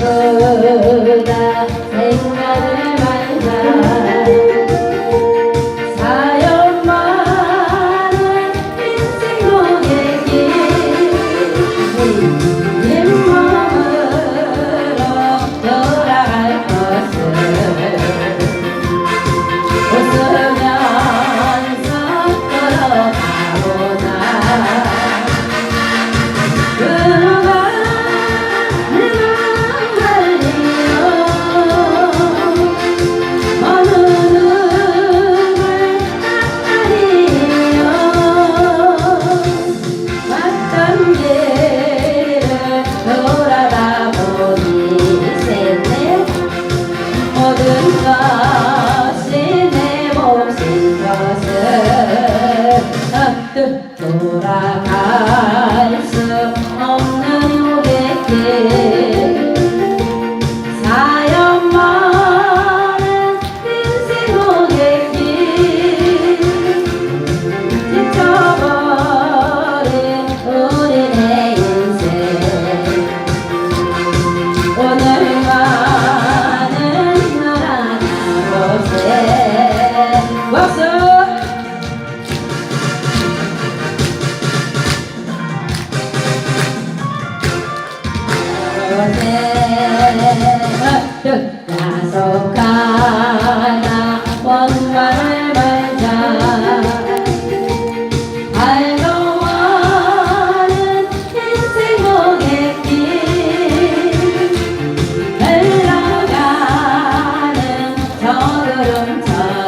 아무나 생각을 말자 사연 많은 인생 고객이 언뜻 돌아갈 수 없는 요백길 사연 많은 인생 고객길 지쳐버린 우리의 인생. 오늘 전에 약속하나 원망을 말자 알고 아는 인생 고객길 흘러가는 저 걸음처럼